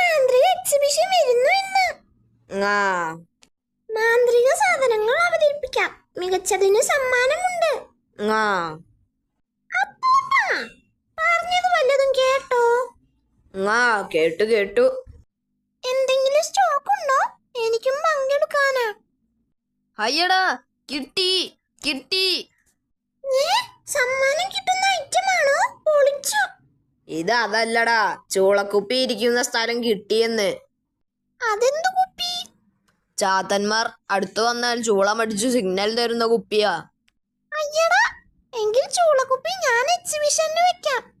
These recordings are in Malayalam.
മാന്ത്രിക എക്സിബിഷൻ വരുന്നു ഇന്ന്. മാന്ത്രിക സാധനങ്ങൾ അവതരിപ്പിക്കാം. മികച്ചതിന് സമ്മാനമുണ്ട്. പറഞ്ഞത് വല്ലതും കേട്ടോ? കേട്ടു കേട്ടു. എന്തെങ്കിലും സ്റ്റോക്ക് ഉണ്ടോ? എനിക്കും പങ്കെടുക്കാനാ. അയ്യടാ കിട്ടി കിട്ടി. സമ്മാനം കിട്ടുന്ന ഇത് അതല്ലടാ. ചൂളക്കുപ്പി ഇരിക്കുന്ന സ്ഥലം കിട്ടിയെന്ന്. അതെന്ത് കുപ്പി? ചാത്തന്മാർ അടുത്തു വന്നാൽ ചൂളമടിച്ചു സിഗ്നൽ തരുന്ന കുപ്പിയാ. അയ്യടാ എങ്കിൽ ചൂളക്കുപ്പി ഞാൻ എക്സിബിഷനിൽ വെക്കാം.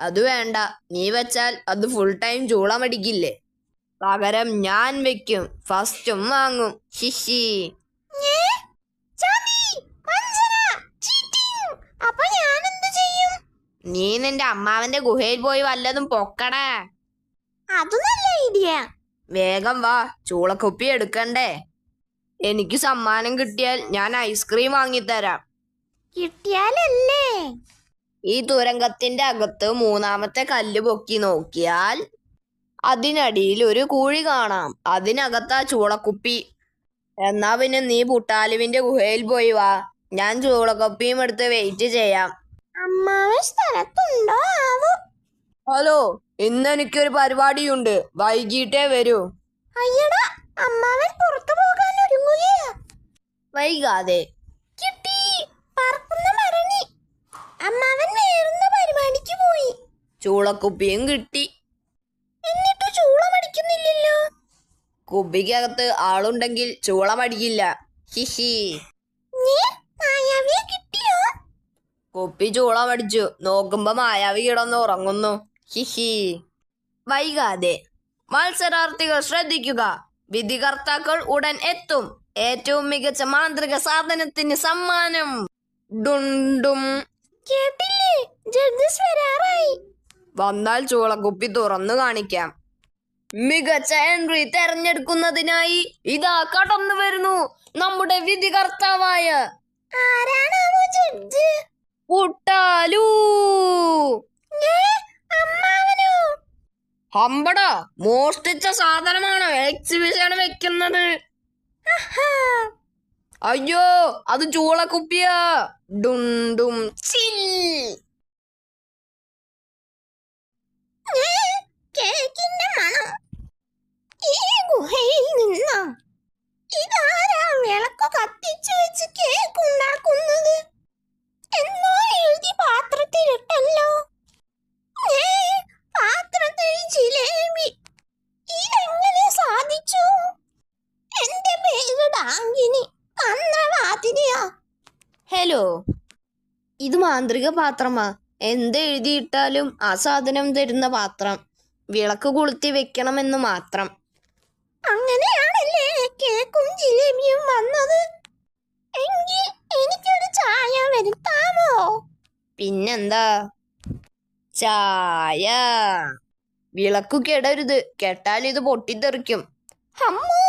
അത് വേണ്ട. നീ വെച്ചാൽ അത് ഫുൾ ടൈം ചൂളമടിക്കില്ലേ പകരം ഞാൻ വെക്കും. ഫസ്റ്റും വാങ്ങും. ഹിഹി ഏ? ചതി, വഞ്ചന, cheating. അപ്പൊ ഞാൻ എന്ത് ചെയ്യും നീ നിന്റെ അമ്മാവന്റെ ഗുഹയിൽ പോയി വല്ലതും പൊക്കണേ. അത് നല്ല ഐഡിയ. വേഗം വാ ചൂളക്കുപ്പി എടുക്കണ്ടേ. എനിക്ക് സമ്മാനം കിട്ടിയാൽ ഞാൻ ഐസ്ക്രീം വാങ്ങിത്തരാം. കിട്ടിയാലല്ലേ? ഈ തുരങ്കത്തിന്റെ അകത്ത് മൂന്നാമത്തെ കല്ല് പൊക്കി നോക്കിയാൽ അതിനടിയിൽ ഒരു കൂഴി കാണാം. അതിനകത്താ ചൂളക്കുപ്പി. എന്നാ പിന്നെ നീ പുട്ടാലുവിന്റെ ഗുഹയിൽ പോയി വാ. ഞാൻ ചൂളക്കുപ്പിയും എടുത്ത് വെയിറ്റ് ചെയ്യാം. അമ്മാവൻ സ്ഥലത്തുണ്ടോ ആവോ? ഹലോ ഇന്ന് എനിക്കൊരു പരിപാടിയുണ്ട്. വൈകിട്ടേ വരൂ. അയ്യടാ അമ്മാവൻ പുറത്തു പോകാൻ ഒരുങ്ങുകയാ. വൈകാതെ. കിട്ടി പറക്കുന്ന മരണി. അമ്മാവൻ വേറുന്ന പരിപാടിക്ക് പോയി. ചൂളക്കുപ്പിയും കിട്ടി. എന്നിട്ട് ചൂളമടിക്കുന്നില്ലല്ലോ? കുപ്പിക്കകത്ത് ആളുണ്ടെങ്കിൽ ചൂളമടിക്കില്ല. ഹിഹി. നീ മായാവിയെ കുപ്പി ചൂളമടിച്ചു. നോക്കുമ്പോ മായാവി കിടന്ന് ഉറങ്ങുന്നു. ഹിഹി. വൈകാതെ. മത്സരാർത്ഥികൾ ശ്രദ്ധിക്കുക. വിധികർത്താക്കൾ ഉടൻ എത്തും. ഏറ്റവും മികച്ച മാന്ത്രിക സാധനത്തിന് സമ്മാനം. ഡുണ്ടും കേട്ടില്ലേ? ജഡ്ജസ് വരാറായി. വന്നാൽ ചൂളക്കുപ്പി തുറന്നു കാണിക്കാം. മികച്ച എൻട്രി തെരഞ്ഞെടുക്കുന്നതിനായി ഇതാ കടന്നു വരുന്നു നമ്മുടെ വിധികർത്താവായ ആരാണ് ജഡ്ജ്? പുട്ടാലൂ. ഹമ്പട മോഷ്ടിച്ച സാധനമാണ് എക്സിബിഷൻ വെക്കുന്നത്? അയ്യോ അത് ചൂളക്കുപ്പിയാ. ഡുണ്ടും ചിൽ. മാന്ത്രിക പാത്രമാ. എന്ത് എഴുതിയിട്ടാലും ആ സാധനം തരുന്ന പാത്രം. വിളക്ക് കൊളുത്തി വെക്കണമെന്ന് മാത്രം. അങ്ങനെയാണല്ലേ കേക്കും ജിലേബിയും വന്നത്? എങ്കിൽ എനിക്കൊരു ചായ വരുത്താമോ? പിന്നെന്താ? ചായ. വിളക്കു കെടരുത്. കെട്ടാൽ ഇത് പൊട്ടിത്തെറിക്കും. അമ്മോ!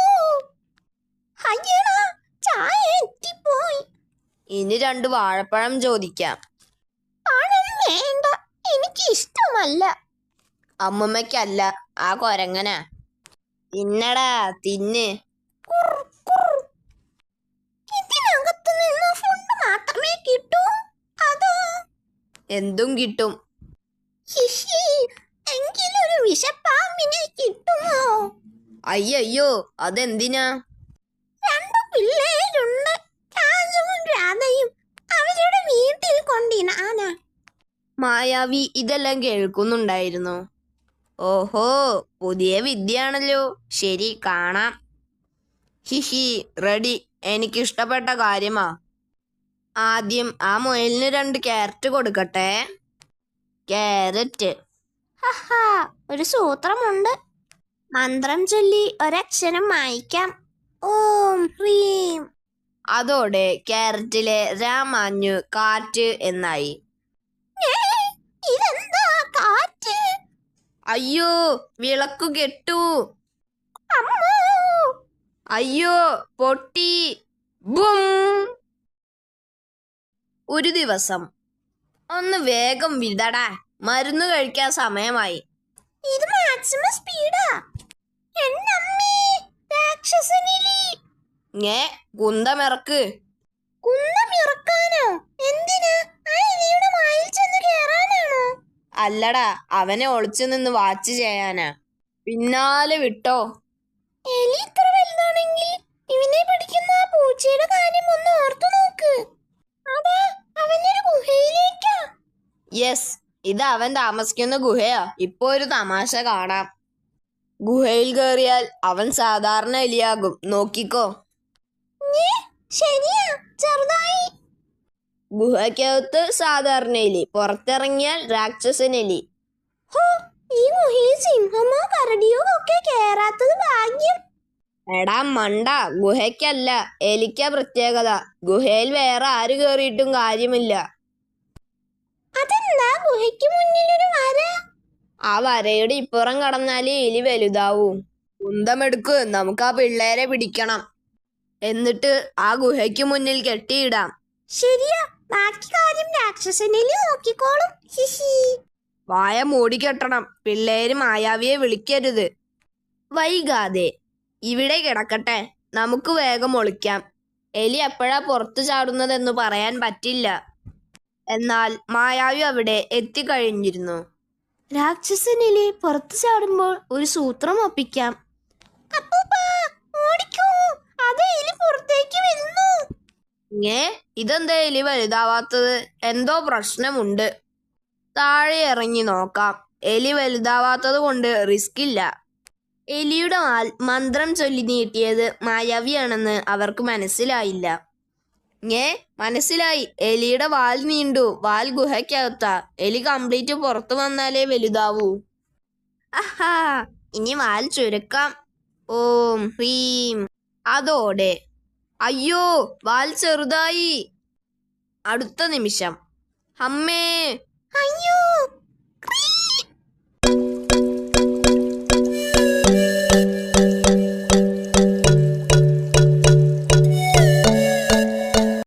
അയ്യടാ ചായ എത്തിപ്പോയി. ഇനി രണ്ട് വാഴപ്പഴം ചോദിക്കാം. വേണ്ട. എനിക്ക് ഇഷ്ടമല്ല അമ്മുമ്മയ്ക്കല്ല. ആ കൊരങ്ങന. തിന്നടാ തിന്ന്. ഇതിനകത്ത് നിന്ന് ഫുഡ് മാത്രമേ കിട്ടൂ? അതോ? എന്തും കിട്ടും. ഹിഹി എങ്കിലൊരു വിഷപ്പാമ്പിനെ കിട്ടുമോ? അയ്യോ അതെന്തിനാ? രണ്ടു പിള്ളേരുണ്ട്. രാധയും അവരുടെ വീട്ടിൽ കൊണ്ടിനാനാ മായാവി ഇതെല്ലാം കേൾക്കുന്നുണ്ടായിരുന്നു. ഓഹോ പുതിയ വിദ്യയാണല്ലോ. ശരി കാണാം. ഹിഹി റെഡി. എനിക്കിഷ്ടപ്പെട്ട കാര്യമാ. ആദ്യം ആ മുയലിന് രണ്ട് ക്യാരറ്റ് കൊടുക്കട്ടെ. ക്യാരറ്റ്. ഹഹാ ഒരു സൂത്രമുണ്ട്. മന്ത്രം ചൊല്ലി ഒരക്ഷരം മായ്ക്കാം. ഓം ഹ്രീം. അതോടെ കാരറ്റിലെ രാമാഞ്ഞു കാറ്റ് എന്നായി. കാറ്റ്? അയ്യോ വിളക്കു കെട്ടു. അയ്യോ പൊട്ടി. ബും. ഒരു ദിവസം. ഒന്ന് വേഗം വിടടാ. മരുന്ന് കഴിക്കാൻ സമയമായി. ഇത് മാക്സിമം സ്പീഡാ എന്നമ്മേ രാക്ഷസനിലി. ഞേ കുന്തമിറക്ക് കുന്തമിറക്കാനോ എന്തിനാ? അല്ലടാ അവനെ ഒളിച്ചു നിന്ന് വാച്ച് ചെയ്യാനാ. പിന്നാലെ വിട്ടോ. എലി ഇത്ര വലുതാണെങ്കിൽ ഇവനെ പിടിക്കുന്ന ആ പൂച്ചയുടെ കാര്യം ഒന്ന് ഓർത്തു നോക്ക്. അതാ അവനൊരു ഗുഹയിലേക്കാ. യെസ് ഇത് അവൻ താമസിക്കുന്ന ഗുഹയാ. ഇപ്പൊ ഒരു തമാശ കാണാം. ഗുഹയിൽ കയറിയാൽ അവൻ സാധാരണ എലിയാകും. നോക്കിക്കോ. ഞേ, ശരിയാ ചെറുതായി. ഗുഹയ്ക്കകത്ത് സാധാരണ എലി പുറത്തിറങ്ങിയാൽ രാക്ഷസൻ എലി. ഹോ ഈ ഗുഹയിൽ സിംഹമോ കരടിയോ ഒക്കെ കേറാത്തത് ഭാഗ്യം. എടാ മണ്ട ഗുഹയ്ക്കല്ല എലിക്ക പ്രത്യേകത. ഗുഹയിൽ വേറെ ആര് കേറിയിട്ടും കാര്യമില്ല. അതെന്താ ഗുഹയ്ക്ക് മുന്നിലൊരു വര? ആ വരയുടെ ഇപ്പുറം കടന്നാലേ എലി വലുതാവും. കുന്തമെടുക്ക് നമുക്ക് ആ പിള്ളേരെ പിടിക്കണം. എന്നിട്ട് ആ ഗുഹയ്ക്ക് മുന്നിൽ കെട്ടിയിടാം. ശരിയാ. ബാക്കി കാര്യം രാക്ഷസനിൽ നോക്കിക്കോളും. ഹിഹി വായ മൂടിക്കെട്ടണം പിള്ളേര് മായാവിയെ വിളിക്കരുത്. വൈകാതെ. ഇവിടെ കിടക്കട്ടെ. നമുക്ക് വേഗം ഒളിക്കാം. എലി എപ്പോഴാ പുറത്തു ചാടുന്നതെന്ന് പറയാൻ പറ്റില്ല. എന്നാൽ മായാവി അവിടെ എത്തിക്കഴിഞ്ഞിരുന്നു. രാക്ഷസനിലെ പുറത്തു ചാടുമ്പോൾ ഒരു സൂത്രം ഒപ്പിക്കാം. അപ്പൂപ്പാ ഓടിക്കൂ. അത് പുറത്തേക്ക് വരുന്നു. ഏ ഇതെന്താ എലി വലുതാവാത്തത്? എന്തോ പ്രശ്നമുണ്ട്. താഴെ ഇറങ്ങി നോക്കാം. എലി വലുതാവാത്തത് കൊണ്ട് റിസ്ക് ഇല്ല. എലിയുടെ മന്ത്രം ചൊല്ലി നീട്ടിയത് മായാവിയാണെന്ന് അവർക്ക് മനസ്സിലായില്ല. ഏ മനസ്സിലായി. എലിയുടെ വാൽ നീണ്ടു. വാൽ ഗുഹയ്ക്കകത്താ. എലി കംപ്ലീറ്റ് പുറത്തു വന്നാലേ വലുതാവൂ. ആഹാ ഇനി വാൽ ചുരുക്കാം. ഓം ഹ്രീം. അതോടെ അയ്യോ വാൽ ചെറുതായി. അടുത്ത നിമിഷം. അമ്മേ. അയ്യോ